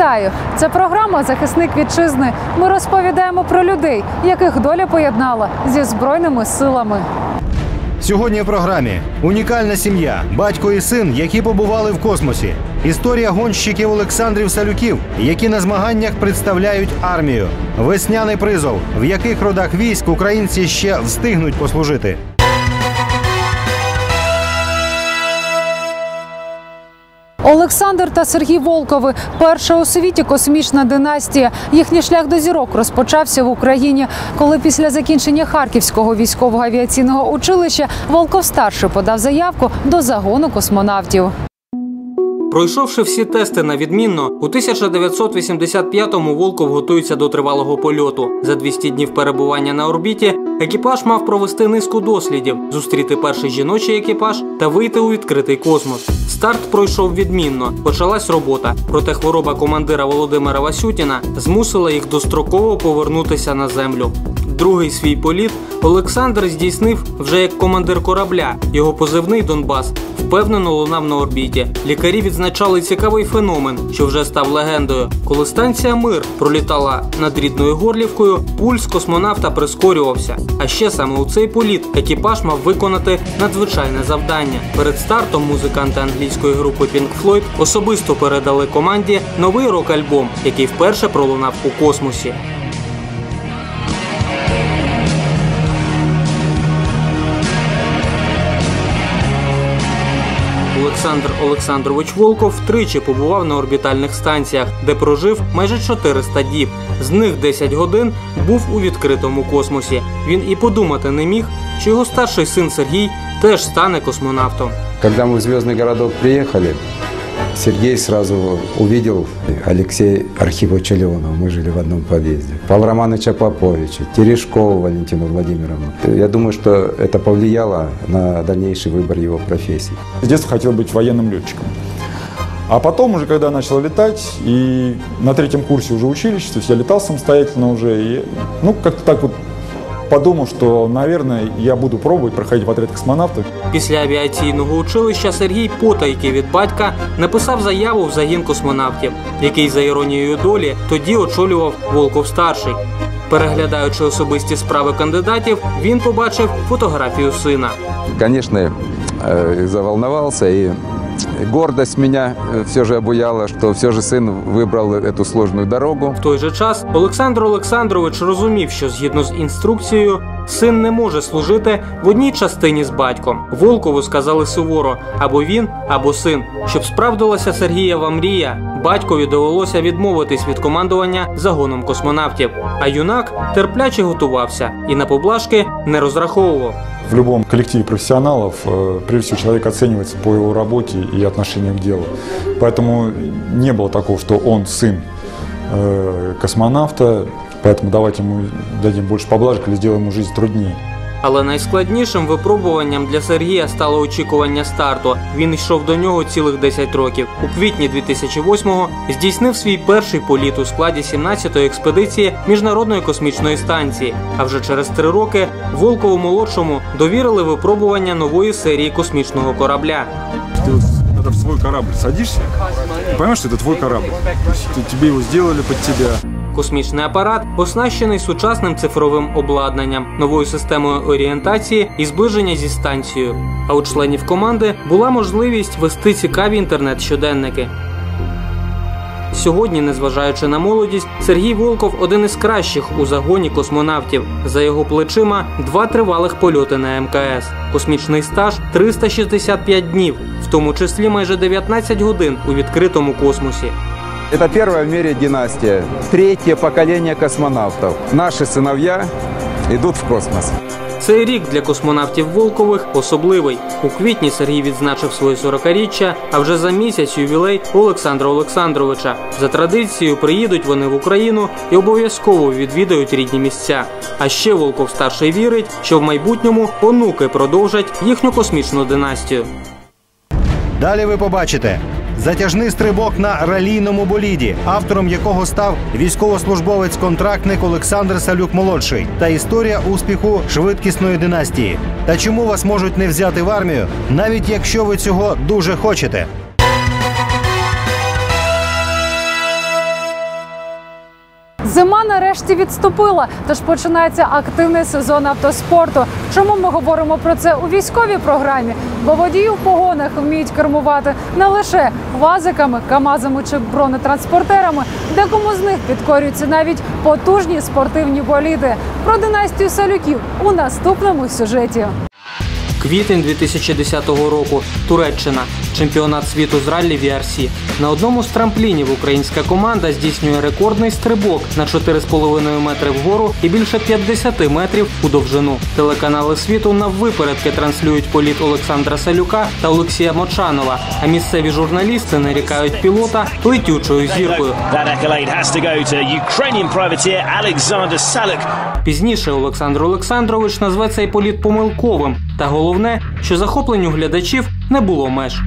Вітаю! Це програма Захисник вітчизни. Ми розповідаємо про людей, яких доля поєднала зі збройними силами. Сьогодні в програмі унікальна сім'я, батько і син, які побували в космосі. Історія гонщиків Олександрів Салюків, які на змаганнях представляють армію. Весняний призов, в яких родах військ українці ще встигнуть послужити. Олександр та Сергій Волкови перша у світі космічна династія. Їхній шлях до зірок розпочався в Україні, коли після закінчення Харківського військового авіаційного училища Волков старший подав заявку до загону космонавтів. Пройшовши всі тести на відмінно, у 1985-му Волков готується до тривалого польоту. За 200 днів перебування на орбіті екіпаж мав провести низку дослідів, зустріти перший жіночий екіпаж та вийти у відкритий космос. Старт пройшов відмінно. Почалась робота. Проте хвороба командира Володимира Васютіна змусила їх достроково повернутися на землю. Другий свій політ Олександр здійснив вже як командир корабля. Його позивний Донбас впевнено лунав на орбіті. Лікарі відзначали цікавий феномен, що вже став легендою. Коли станція Мир пролітала над рідною горлівкою, пульс космонавта прискорювався. А ще саме у цей політ екіпаж мав виконати надзвичайне завдання. Перед стартом музиканти англійської групи Pink Floyd особисто передали команді новий рок-альбом, який вперше пролунав у космосі. Олександр Олександрович Волков тричі побував на орбітальних станціях, де прожив майже 400 діб. З них 10 годин був у відкритому космосі. Він і подумати не міг, що його старший син Сергій теж стане космонавтом. Коли ми в Зв'язний городок приехали, Сергей сразу увидел Алексея Архиповича Леонова. Мы жили в одном подъезде. Павла Романовича Поповича, Терешкову Валентину Владимировну. Я думаю, что это повлияло на дальнейший выбор его профессии. С детства хотел быть военным летчиком. А потом уже, когда начал летать, и на третьем курсе уже училища, то есть я летал самостоятельно уже, и, ну, как-то так вот подумал, что, наверное, я буду пробовать проходить в отряд космонавтов. Після авіаційного училища Сергій потайки від батька написав заяву в загін космонавтів, який за іронією долі тоді очолював Волков старший. Переглядаючи особисті справи кандидатів, він побачив фотографію сина. Конечно, э, заволновался, и гордость меня все же обуяла, что все же сын выбрал эту сложную дорогу. В той же час Олександр Олександрович розумів, що згідно з інструкцією син не може служити в одній частині з батьком. Волкову сказали суворо або він, або син. Щоб справдилася Сергієва мрія, батькові довелося відмовитись від командування загоном космонавтів. А юнак терпляче готувався і на поблажки не розраховував. В любом коллективе профессионалов, э, прежде всего, человек оценивается по его работе и отношению к делу. Поэтому не было такого, что он сын э, космонавта, поэтому давайте ему дадим больше поблажек или сделаем ему жизнь труднее. Але найскладнішим випробуванням для Сергія стало очікування старту. Він йшов до нього цілих 10 років. У квітні 2008-го здійснив свій перший політ у складі 17-ї експедиції міжнародної космічної станції. А вже через три роки Волкову молодшому довірили випробування нової серії космічного корабля. Ты вот это в свой корабль садишься, и понимаешь, что это твой корабль. То есть ты- тебе его сделали под тебя. Космічний апарат оснащений сучасним цифровим обладнанням, новою системою орієнтації і зближення зі станцією. А у членів команди була можливість вести цікаві інтернет-щоденники. Сьогодні, незважаючи на молодість, Сергій Волков один із кращих у загоні космонавтів. За його плечима два тривалих польоти на МКС. Космічний стаж 365 днів, в тому числі майже 19 годин у відкритому космосі. Это первая в мире династия, третье поколение космонавтов. Наши сыновья идут в космос. Цей рік для космонавтів Волкових особливий. У квітні Сергій відзначив своє 40-річчя, а вже за місяць ювілей Олександра Олександровича. За традицією приїдуть вони в Україну і обов'язково відвідають рідні місця. А ще Волков старший вірить, що в майбутньому онуки продовжать їхню космічну династію. Далі ви побачите затяжний стрибок на ралійному боліді, автором якого став військовослужбовець-контрактник Олександр Салюк молодший, та історія успіху швидкісної династії. Та чому вас можуть не взяти в армію, навіть якщо ви цього дуже хочете. Зима нарешті відступила, тож починається активний сезон автоспорту. Чому ми говоримо про це у військовій програмі? Бо водії в погонах вміють кермувати не лише вазиками, камазами чи бронетранспортерами, декому з них підкорюються навіть потужні спортивні боліди. Про династію салюків у наступному сюжеті. Квітень 2010 року. Туреччина. Чемпіонат світу з раллі VRC. На одному з трамплінів українська команда здійснює рекордний стрибок на 4,5 метри вгору і більше 50 метрів у довжину. Телеканали світу наввипередки транслюють політ Олександра Салюка та Олексія Мочанова. А місцеві журналісти нарікають пілота летючою зіркою. That accolade has. Пізніше Олександр Олександрович назве цей політ помилковим. Та головне, що захопленню глядачів не було меж.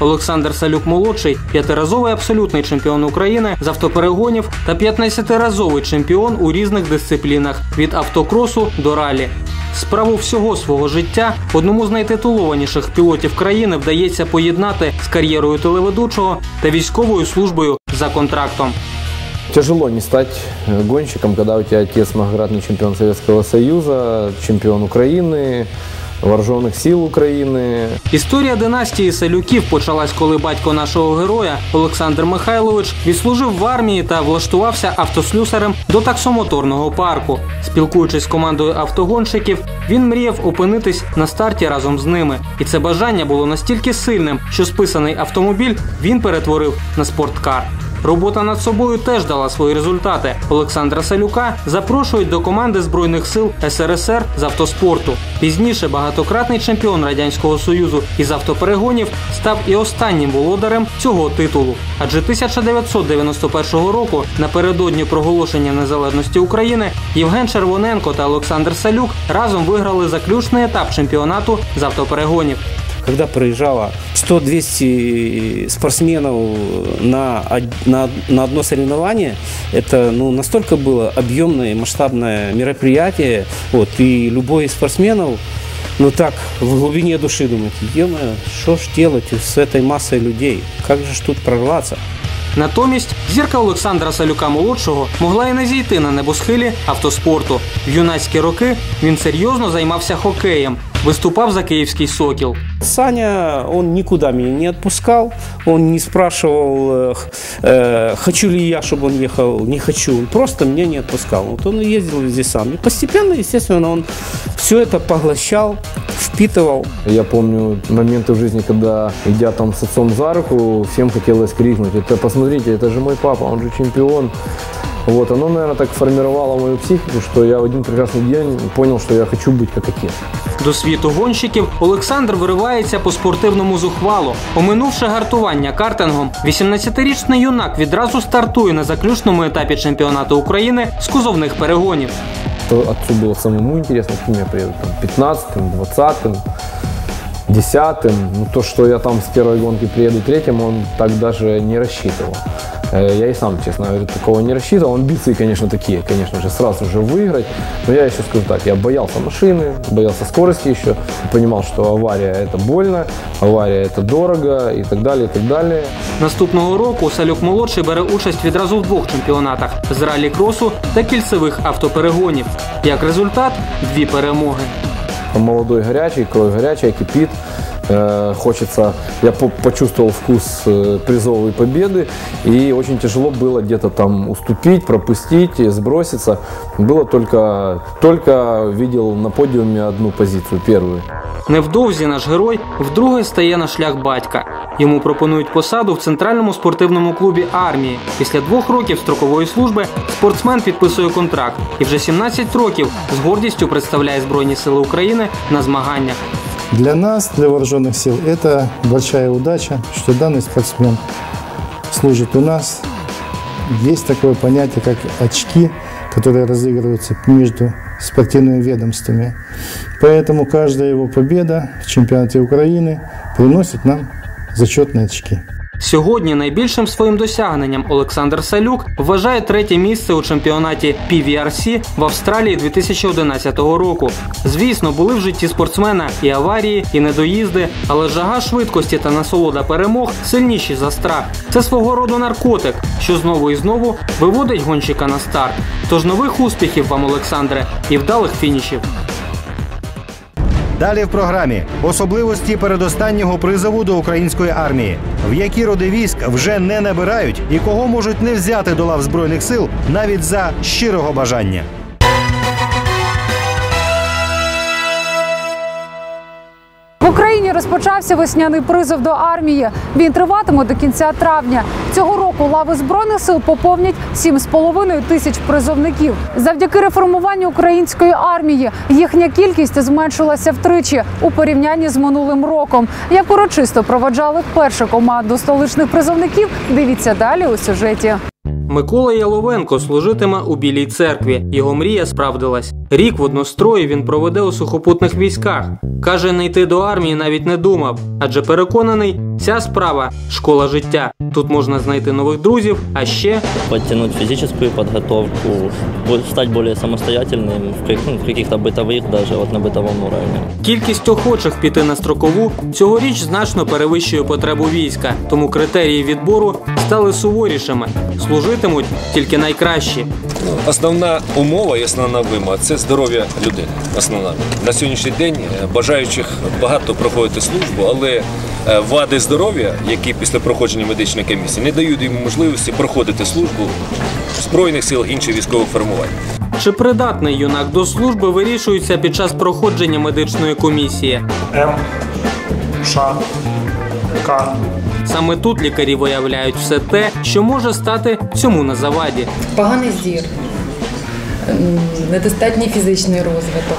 Олександр Салюк молодший, п'ятиразовий абсолютний чемпіон України з автоперегонів та 15-разовий чемпіон у різних дисциплінах від автокросу до ралі Справу всього свого життя одному з найтитулованіших пілотів країни вдається поєднати з кар'єрою телеведучого та військовою службою за контрактом. Тяжело не стать э, гонщиком, когда у тебя отец многократный чемпион Советского Союза, чемпион Украины, вооруженных сил Украины. Історія династії Салюків почалась, коли батько нашого героя Олександр Михайлович відслужив в армії та влаштувався автослюсарем до таксомоторного парку. Спілкуючись з командою автогонщиків, він мріяв опинитись на старті разом з ними. І це бажання було настільки сильним, що списаний автомобіль він перетворив на спорткар. Робота над собою теж дала свої результати. Олександра Салюка запрошують до команди збройних сил СРСР з автоспорту. Пізніше багатократний чемпіон радянського союзу із автоперегонів став і останнім володарем цього титулу. Адже 1991 року, напередодні проголошення незалежності України, Євген Червоненко та Олександр Салюк разом виграли заключний етап чемпіонату з автоперегонів когда приезжало 100-200 спортсменов на, од- на, на одно соревнование, это ну, настолько было объемное и масштабное мероприятие, вот, и любой из спортсменов, ну так, в глубине души думает, е что ж делать с этой массой людей, как же ж тут прорваться? Натомість зірка Олександра Салюка молодшого могла і не зійти на небосхилі автоспорту. В юнацькі роки він серйозно займався хокеєм, виступав за київський сокіл. Саня, он никуда меня не отпускал, он не спрашивал, э, э, хочу ли я, чтобы он ехал, не хочу, он просто меня не отпускал. Вот он ездил везде сам. И постепенно, естественно, он все это поглощал, впитывал. Я помню моменты в жизни, когда, идя там с отцом за руку, всем хотелось крикнуть, это посмотрите, это же мой папа, он же чемпион. Вот, оно, наверное, так формировало мою психику, что я в один прекрасный день понял, что я хочу быть как отец. До світу гонщиків Олександр виривається по спортивному зухвалу. Оминувши гартування картингом, 18-річний юнак відразу стартує на заключному етапі чемпіонату України з кузовних перегонів. То Отцу было самому интересно, с кем я приеду, там, 15-м, 20-м, 10-м. Ну, то, что я там с первой гонки приеду третьим, он так даже не рассчитывал. Э, Я и сам, честно говоря, такого не рассчитывал. Амбиции, конечно, такие, конечно же, сразу же выиграть. Но я еще скажу так, я боялся машины, боялся скорости еще, понимал, что авария это больно, авария это дорого и так далее, и так далее. Наступного року Салюк молодший бере участь відразу в двох чемпіонатах з ралі-кросу та кільцевих автоперегонів. Як результат дві перемоги. молодой горячий, кровь горячая, кипит. Э, Хочется, я по- почувствовал вкус э, призовой победы, и очень тяжело было где-то там уступить, пропустить, и сброситься. Было только, только видел на подиуме одну позицию, первую. Невдовзі наш герой вдруге стає на шлях батька. Йому пропонують посаду в центральному спортивному клубі армії. Після двох років строкової служби спортсмен підписує контракт і вже 17 років з гордістю представляє Збройні Сили України на змаганнях. Для нас, для вооруженных сил, это большая удача, что данный спортсмен служит у нас. Есть такое понятие, как очки, которые разыгрываются между спортивными ведомствами. Поэтому каждая его победа в чемпионате Украины приносит нам зачетные очки. Сьогодні найбільшим своїм досягненням Олександр Салюк вважає третє місце у чемпіонаті PVRC в Австралії 2011 року. Звісно, були в житті спортсмена і аварії, і недоїзди, але жага швидкості та насолода перемог сильніші за страх. Це свого роду наркотик, що знову і знову виводить гонщика на старт. Тож нових успіхів вам, Олександре, і вдалих фінішів. Далі в програмі особливості передостаннього призову до української армії, в які роди військ вже не набирають і кого можуть не взяти до лав збройних сил навіть за щирого бажання. Розпочався весняний призов до армії. Він триватиме до кінця травня. Цього року лави збройних сил поповнять 7,5 тисяч призовників. Завдяки реформуванню української армії їхня кількість зменшилася втричі у порівнянні з минулим роком. Як урочисто проводжали першу команду столичних призовників. Дивіться далі у сюжеті. Микола Яловенко служитиме у Білій церкві. Його мрія справдилась. Рік в однострої він проведе у сухопутних військах. Каже, не йти до армії навіть не думав, адже переконаний, ця справа школа життя. Тут можна знайти нових друзів, а ще подтянуть физическую подготовку, бо- стать более самостоятельным в, как- ну, в каких-то бытовых, даже вот на бытовом уровне. кількість охочих піти на строкову цьогоріч значно перевищує потребу війська, тому критерії відбору стали суворішими. Служитимуть тільки найкращі. Основна умова і основна вимога це здоров'я людини. Основна на сьогоднішній день е, бажаючих багато проходити службу, але е, вади здоров'я, які після проходження медичної комісії не дають йому можливості проходити службу в збройних сил інших військових формувань. Чи придатний юнак до служби вирішується під час проходження медичної комісії? М, Ш, К. Саме тут лікарі виявляють все те, що може стати цьому на заваді. Поганий зір, недостатній фізичний розвиток,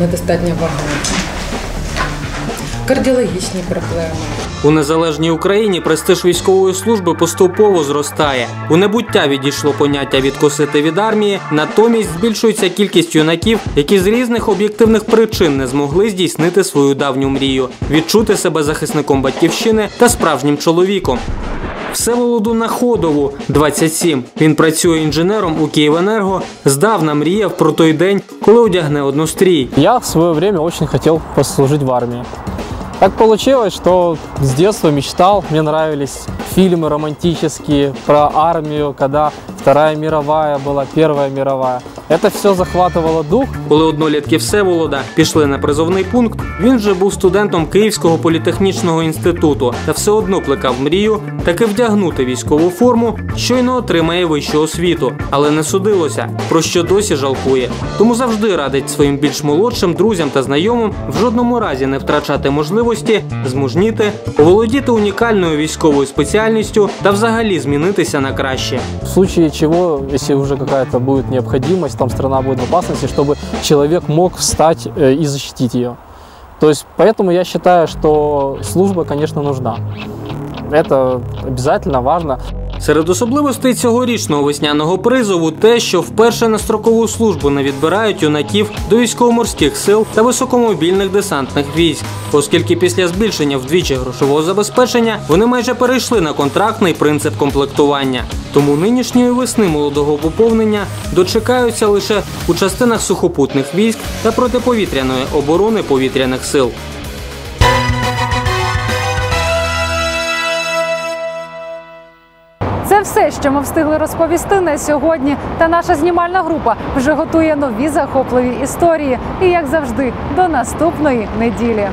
недостатня вага, кардіологічні проблеми. У незалежній Україні престиж військової служби поступово зростає. У небуття відійшло поняття відкосити від армії, натомість збільшується кількість юнаків, які з різних об'єктивних причин не змогли здійснити свою давню мрію відчути себе захисником батьківщини та справжнім чоловіком. Всеволоду Находову, 27. Він працює інженером у Київенерго. Здавна мріяв про той день, коли одягне однострій. Я в свое время очень хотел послужить в армии. Так получилось, что с детства мечтал, мне нравились фильмы романтические про армию, когда Вторая мировая была, Первая мировая. Это все захватывало дух. Коли однолітки Всеволода пішли на призовний пункт, він вже був студентом Київського політехнічного інституту та все одно плекав мрію таки вдягнути військову форму, щойно отримає вищу освіту, але не судилося, про що досі жалкує. Тому завжди радить своїм більш молодшим друзям та знайомим в жодному разі не втрачати можливості змужніти, оволодіти унікальною військовою спеціальністю та взагалі змінитися на краще. В случае чего, если уже какая-то будет необходимость, там страна будет в опасности, чтобы человек мог встать э, и защитить ее. То есть, поэтому я считаю, что служба, конечно, нужна. Это обязательно важно. Серед особливостей цьогорічного весняного призову те, що вперше на строкову службу не відбирають юнаків до військово-морських сил та високомобільних десантних військ, оскільки після збільшення вдвічі грошового забезпечення вони майже перейшли на контрактний принцип комплектування. Тому нинішньої весни молодого поповнення дочекаються лише у частинах сухопутних військ та протиповітряної оборони повітряних сил. Це все, що ми встигли розповісти на сьогодні. Та наша знімальна група вже готує нові захопливі історії. І як завжди, до наступної неділі.